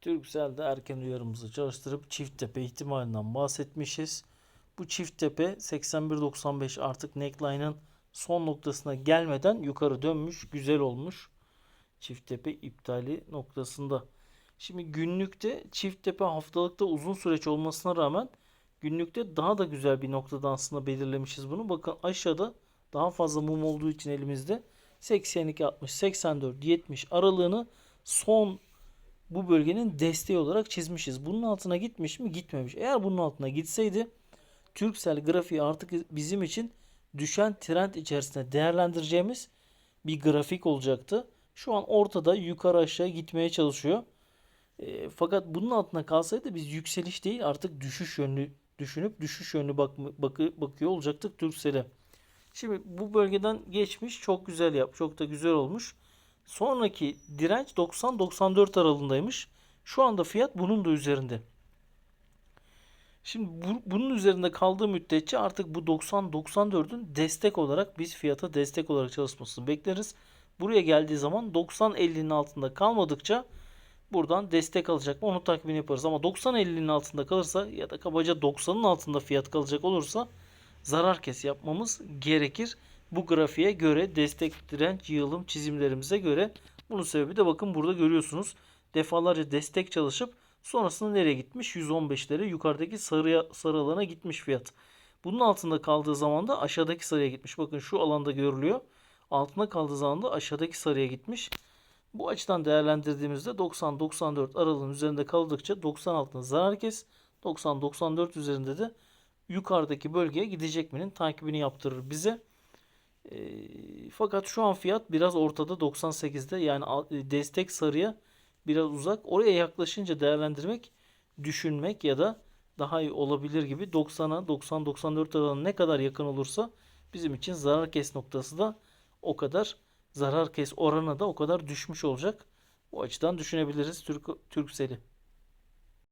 Turkcell'de erken uyarımızı çalıştırıp çift tepe ihtimalinden bahsetmişiz. Bu çift tepe 81.95 artık neckline'ın son noktasına gelmeden yukarı dönmüş. Güzel olmuş. Çift tepe iptali noktasında. Şimdi günlükte çift tepe haftalıkta uzun süreç olmasına rağmen günlükte daha da güzel bir noktada aslında belirlemişiz bunu. Bakın aşağıda daha fazla mum olduğu için elimizde 82 60 84 70 aralığını son bu bölgenin desteği olarak çizmişiz. Bunun altına gitmiş mi? Gitmemiş. Eğer bunun altına gitseydi Turkcell grafiği artık bizim için düşen trend içerisinde değerlendireceğimiz bir grafik olacaktı. Şu an ortada yukarı aşağı gitmeye çalışıyor. E, fakat bunun altına kalsaydı biz yükseliş değil artık düşüş yönlü düşünüp düşüş yönlü bak, bakı, bakıyor olacaktık Turkcell'e. Şimdi bu bölgeden geçmiş çok güzel yap. Çok da güzel olmuş. Sonraki direnç 90-94 aralığındaymış. Şu anda fiyat bunun da üzerinde. Şimdi bu- bunun üzerinde kaldığı müddetçe artık bu 90-94'ün destek olarak biz fiyata destek olarak çalışmasını bekleriz. Buraya geldiği zaman 90-50'nin altında kalmadıkça buradan destek alacak mı onu takibini yaparız. Ama 90-50'nin altında kalırsa ya da kabaca 90'ın altında fiyat kalacak olursa zarar kes yapmamız gerekir. Bu grafiğe göre destek direnç yığılım çizimlerimize göre bunun sebebi de bakın burada görüyorsunuz. Defalarca destek çalışıp sonrasında nereye gitmiş? 115'lere yukarıdaki sarıya, sarı alana gitmiş fiyat. Bunun altında kaldığı zaman da aşağıdaki sarıya gitmiş. Bakın şu alanda görülüyor. Altında kaldığı zaman da aşağıdaki sarıya gitmiş. Bu açıdan değerlendirdiğimizde 90-94 aralığın üzerinde kaldıkça 90 altında zarar kes. 90-94 üzerinde de yukarıdaki bölgeye gidecek minin takibini yaptırır bize. Fakat şu an fiyat biraz ortada 98'de yani e, destek sarıya biraz uzak. Oraya yaklaşınca değerlendirmek, düşünmek ya da daha iyi olabilir gibi 90'a 90-94 aralığına ne kadar yakın olursa bizim için zarar kes noktası da o kadar zarar kes oranı da o kadar düşmüş olacak. Bu açıdan düşünebiliriz Türk Türkcell'i.